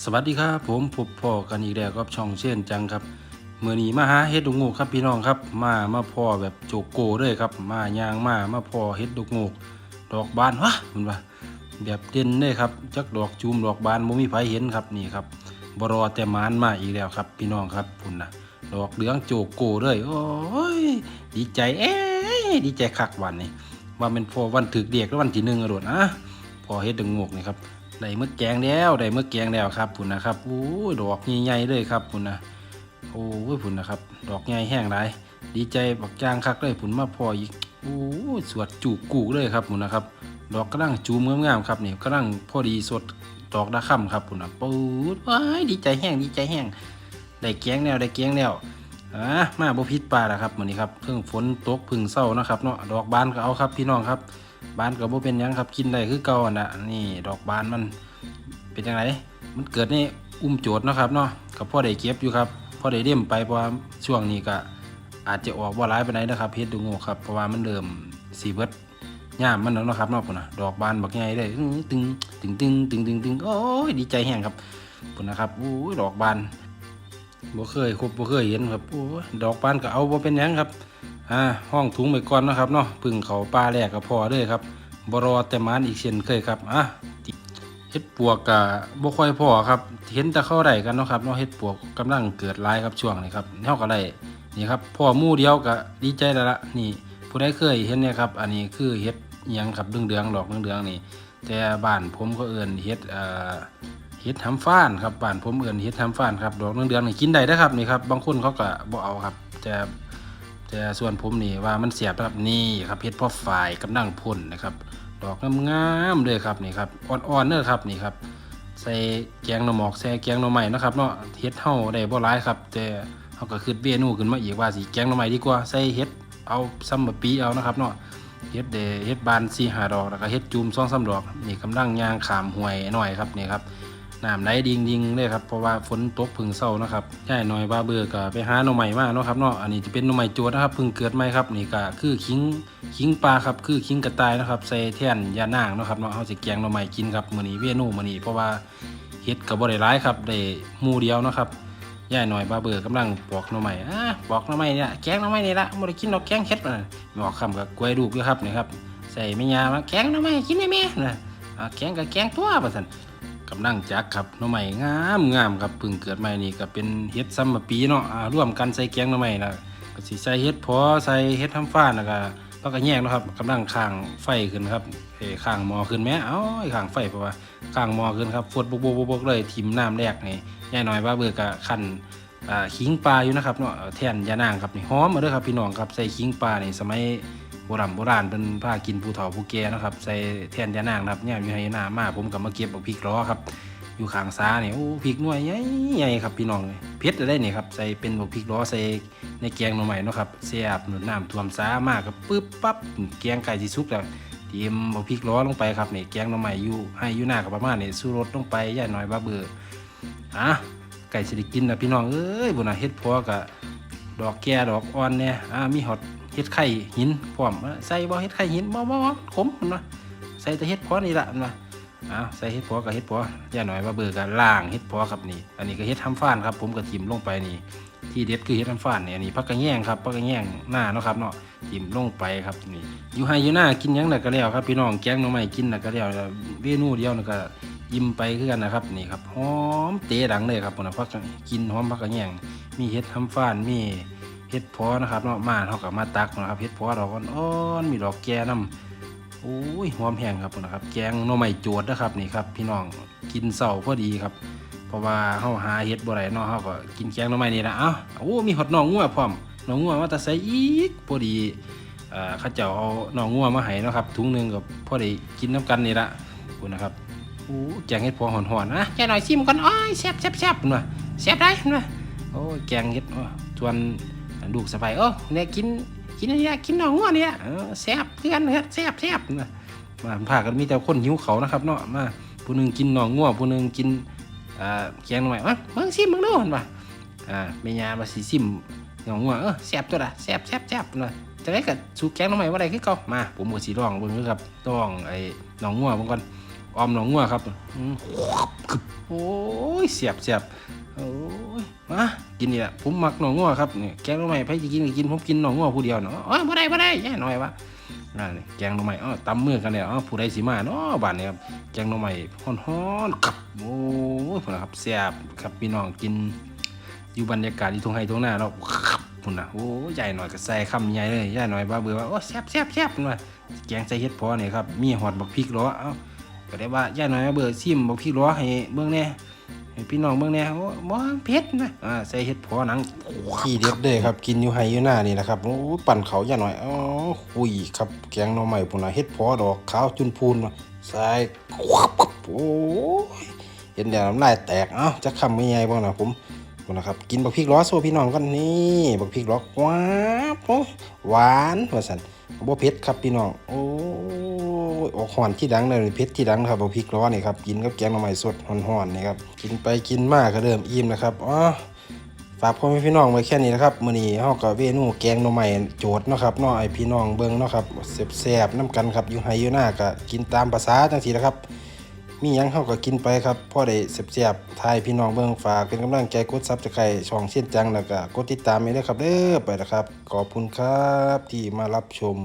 สวัสดีครับผมพบพ่อกันอีกแล้วกับช่องเช่นจังครับเมื่อนี้มาหาเฮ็ดดกงูครับพี่น้องครับมามาพ่อแบบโจกโกเลยครับ มายางมามาพ่อเฮ็ดดกงูดอกบานวะมันว่าแบบเด่นเลยครับจักดอกจูมดอกบานบ่มีไผเห็นครับนี่ครับบรอแต่มานมาอีกแล้วครับ พี่น้องครับพุ่นะดอกเหลืองโจกโกเลยโอ้ยดีใจเอ้ยดีใจคักวันนี้ว่าเป็นพอวันถึกเด็กแล้ววันที่หนึ่งอะโดดนะพอเฮ็ดดกงูนี่ครับ ได้เมื่อแกงแล้วได้เมื่อแกงแล้วครับพุ่นนะครับโอ้ดอกใหญ่ๆเลยครับพุ่นนะโอ้ยพุ่นนะครับ ดอกใหญ่แห้งหลายดีใจบักจางคักเลยพุ่นมาพออีกโอ้สวดจูกกูเลยครับพุ่นนะครับ ดอกกระลังจูมงามๆครับนี่กระลังพอดีสดดอกดาค่ำครับพุ่นนะปูดว้ายดีใจแห้งดีใจแห้งได้แกงแล้วได้แกงแล้วอะมาบ่พิษปลาแล้วครับมื้อนี้ครับเพิ่งฝนตกพึ่งเศร้านะครับเนาะดอกบานก็เอาครับพี่น้องครับ บานก็บ่เป็นยังครับกินได้คือเก่าอะนะนี่ดอกบานมันเป็นยังไงมันเกิดในอุ้มโจทย์นะครับเนาะกับพ่อได้เก็บอยู่ครับพ่อได้เลี่ยมไปเพราะว่าช่วงนี้ก็อาจจะออกว่าร้ายไปไหนนะครับเพชรดูงครับเพราะว่ามันเริ่มสีเบิดย่ามมันแล้วนะครับเนาะพุ่นนะดอกบานบักใหญ่ได้ตึงตึงตึงตึงตึงตึงโอ้ยดีใจแห้งครับพุ่นนะครับโอ้ยดอกบานบ่เคยคบบ่เคยเห็นครับโอ้ยดอกบานก็เอาบ่เป็นยังครับ อ่าห้องถุงไปก่อนนะครับเนาะพึ่งเขาป้าแรกก็พอเลยครับบรอแต่มานอีกเช่นเคยครับอะเฮ็ดปวกกะบ่ค่อยพอครับ เห็นแต่เข้าได้กันเนาะครับเนาะเฮ็ดปวกกำลังเกิดลายครับช่วงนี้ครับเฮาก็ได้นี่ครับพ่อมู่เดียวก็ดีใจแล้วละนี่ ผู้ใดเคยเห็นเนี่ยครับ อันนี้คือเฮ็ดยังครับเดืองๆดอกเดืองๆนี่ แต่บ้านผมก็เอิ้นเฮ็ดเอ่อเฮ็ดทำฟ้านครับบ้านผมเอิ้นเฮ็ดทำฟ้านครับดอกเดืองๆนี่กินได้เด้อครับนี่ครับบางคนเขาก็บ่เอาครับแต่ แต่ส่วนผมนี่ว่ามันเสียบครับนี่ครับเฮ็ดพ่อฝ่ายกำลังพ่นนะครับดอกงามๆเลยครับนี่ครับอ่อนๆเด้อครับนี่ครับใส่แกงหน่อหมอกใส่แกงหน่อไม้นะครับเนาะเฮ็ดเฮาได้บ่หลายครับ แต่เฮาก็คิดเมนูขึ้นมาอีกว่าสิแกงหน่อไม้ดีกว่าใส่เฮ็ดเอาซ้ำบะปีเอานะครับเนาะเฮ็ดเดเฮ็ดบาน4 5ดอกแล้วก็เฮ็ดจุ่ม2 3ดอกนี่กำลังย่างขามห้วยหน่อยครับนี่ครับ น้ำไหลดิ่งเลยครับเพราะว่าฝนตกพึ่งเช้านะครับย่ายหน่อยบาเบื่อก็ไปหาหน่อไม้มาเนาะครับเนาะอันนี้จะเป็นหน่อไม้โจดนะครับพิ่งเกิดใหม่ครับนี่ก็คือขิงขิงปลาครับคือขิงกระต่ายนะครับใส่แท่นยานางเนาะครับเนาะเฮาสิแกงหน่อไม้กินครับมื้อนี้เมนูมื้อนี้เพราะว่าเฮ็ดกับบ่ได้ายครับได้หมู่เดียวนะครับย่ายหน่อยบาเบอร์กำลังปอกหน่อไม้อ่าปอกหน่อไม้เนี่ยแกงหน่อไม้นี่ละบ่ได้กินดอกแกงเฮ็ดน่ะหอกคำกับกล้วยลูกอยู่ครับนี่ครับใส่แม่ยามาแกงหน่อไม้กินได้แม่น่ะแกงกับแกงตัวว่าซั่น กำลังจักครับหน่อไม้งามงามครับพิ่งเกิดใหม่นี่ก็เป็นเฮ็ดซ้ำมาปีเนาะร่วมกันใส่แกงหน่อไม้นะก็สิใส่เฮ็ดพอใส่เฮ็ดทำฟ้านแล้วก็แล้วก็แยกนะครับกำลังข้างไฟขึ้นครับเอ้ข้างหมอขึ้นแม่เอ้าข้างไฟเพราะว่าข้างหมอขึ้นครับฟดบกบกบกเลยทิมน้ำแรกนี่ย่ายน้อยว่าเบิกกะขันอ่าขิงปลาอยู่นะครับเนาะแทนยานางครับนี่หอมมาเด้อครับพี่น้องครับใส่ขิงปลานี่สมัย โบราณโบราณเป็นผ้ากินผู้เฒ่าผู้แก่นะครับใส่แทนยานางนะครับเนี่ยอยู่ให้หน้ามาผมก็มาเก็บเอาพริกล้อครับอยู่ข้างซ้านี่ยโอ้พริกหน่วยใหญ่ใหญ่ครับพี่น้องเผ็ดได้เนี่ยครับใส่เป็นพริกล้อใส่ในแกงหน่อไม้เนะครับแซ่บหนุนน้ำท่วมซ้ามากครับปึ๊บปั๊บแกงไก่สิสุกแล้วเตรียมเอาพริกล้อลงไปครับเนี่ยแกงหน่อไม้อยู่ให้อยู่หน้ากับประมาณนี่ยสู้รสลงไปย่าหน่อยบ้าเบื่ออะไก่สิได้กินนะพี่น้องเอ้ยบุญน่ะเฮ็ดพอกะ ดอกแก่ดอกอ่อนเนี่ยอ่ามีฮอดเฮ็ดไข่หินพร้อมใส่บ่เฮ็ดไข่หินบ่บ่บ่ขมพุ่นว่าใส่แต่เฮ็ดพอนี่ละนว่าอ้าวใส่เฮ็ดพอกับเฮ็ดพอย่าหน่อยบ้าเบื่อกันล่างเฮ็ดพอครับนี่ อันนี้ก็เฮ็ดทำฟ้านครับ ผมก็ทิ่มลงไปนี่ ที่เด็ดคือเฮ็ดทำฟ้านนี่อันนี้ผักกระแยงครับผักกระแยงหน้าเนาะครับเนาะทิมลงไปครับนี่อยู่ให้อยู่หน้ากินหยังน่ะก็แล้วครับพี่น้องแกงหน่อไม้กินน่ะก็แล้วเมนูเดียวน่ะก็ ยิ้มไปคือกันนะครับนี่ครับหอมเตะดังเลยครับพุ่นะพักกินหอมพักกระแยงมีเห็ดทำฟ้านมีเห็ดพอนะครับเนาะมาเฮาก็มาตักนะครับเห็ดพอดอกอ่อนๆมีดอกแก่นํโอ้ยหอมแห้งครับพุ่นะครับ แกงหน่อไม้โจดนะครับนี่ครับ พี่น้องกินเช้าพอดีครับ เพราะว่าเฮาหาเห็ดบ่ได้เนาะเฮาก็กินแกงหน่อไม้นี่ละเอ้าโอ้มีหอดน้องงัวพร้อมน้องงัวมาแต่ใส่อีกพอดีเอ่อเขาเจ้าเอาน้องงัวมาให้นะครับถุงหนึ่งกับพอได้กินน้ำกันนี่ละคุณนะครับ อ้แกงเห็ดพอหอนๆนะแกหน่อยซิมก่อนอ้อยแซ่บแซ่บแซ่บเพิ่นว่าแซ่บได้เพิ่นว่าโอ้ยแกงเห็ดอ้อชวนลูกสะใภ้เออเนี่ยกินกินอันเนี้ยกินน้องงัวเนี่ยเออแซ่บคือกันเฮ็ดแซ่บแซ่บเพิ่นว่ามาพากันมีแต่คนหิวเขาวนะครับเนาะมาผู้หนึงกินน้องงัวผู้หนึงกินอ่าแกงหน่อยมั้งมึงซิมมึงดูเห็นป่ะอ่าแม่ยามาสิซิมหงองว่าเออแซ่บตัวละแซ่บแซ่บแซ่บหน่อยจะได้กับสูแกงหน่อไม้ว่าไรคือเก่ามาผมก็สิลองเบิ่งเด้อครับต้องไอ้หนองงัวเบิ่งก่อน ออมหนองงัวครับโอ้ยเสียบเสียบโอ้ยมากินนี่แหละผมมักหน่องงัวครับเนี่ยแกงหน่อไม้ไผจะกินก็กินผมกินหน่องงัวผู้เดียวเนาะโอ้ยบ่ได้บ่ได้ย่าหน่อยวะนั่นนี่แกงหน่อไม้อ้อตำมือกันแล้วอ้อผู้ใดสิมาเนาะบ้านนี้ครับแกงหน่อไม้ฮ้อนๆครับโอ้ยพุ่นะครับแซ่บครับพี่น้องกิน อยู่บรรยากาศที่ทุ่งไร่ทุ่งนาเนาะพุ่นนะโอ้ยใหญ่หน่อยก็ใส่คำใหญ่เลยใหญ่หน่อยบ้าเบื่อว่าโอ้แซ่บแซ่บแซ่บพุ่นว่าแกงใส่เห็ดพอเนี่ยครับมีหอดบักพริกล้อเอ้า ก็ได้ว่าใหญ่าน้อยเบอร์ซิมบอกพี่ล้อให้เบื้องแน่ให้พี่น้องเบื้องแหน่โอ้บ่เผ็ดนะอ่าใส่เห็ดพอหนังขี้เด็ดเด้ครับกินอยู่ไฮอยู่หน้านี่นะครับโอ้ปั่นเขาใหญ่าน้อยอ๋อคุยครับแกงหน่อไม้พุ่นนะเห็ดพอดอกขาวจุนพูนใส่โอ้ยเห็นเดี๋ยวน้ำลายแตกเอ้าจะคำไม่ใหญ่บ่นะผม นะครับ กินบักพริกล้อโซ่พี่น้องกันนี่บักพริกล้อว้าวโอ้หวานว่าสันบ่เผ็ดครับพี่น้องโอ้ยออกหอนที่ดังเลยเผ็ดที่ดังครับบักพริกล้อนี่ครับกินกับแกงหน่อไม้สดห่อนๆนี่ครับกินไปกินมากก็เริ่มอิ่มนะครับอ๋อฝากพ่อแม่พี่น้องไว้แค่นี้นะครับมื้อนี้เฮาก็เวนูแกงหน่อไม้โจทย์เนาะครับเนาะไอพี่น้องเบิ่งเนาะครับแซ่บๆน้ำกันครับอยู่ไห้อยู่หน้าก็กินตามภาษาจังซี่นะครับ มียังเฮาก็กินไปครับพ่อได้เสียบๆทายพี่น้องเบิ่งฝากเป็นกำลังใจกดซับสไครต์ช่องเช่นจังแล้วก็กดติดตามให้ด้วยครับเด้อไปนะครับ ขอบคุณครับที่มารับชม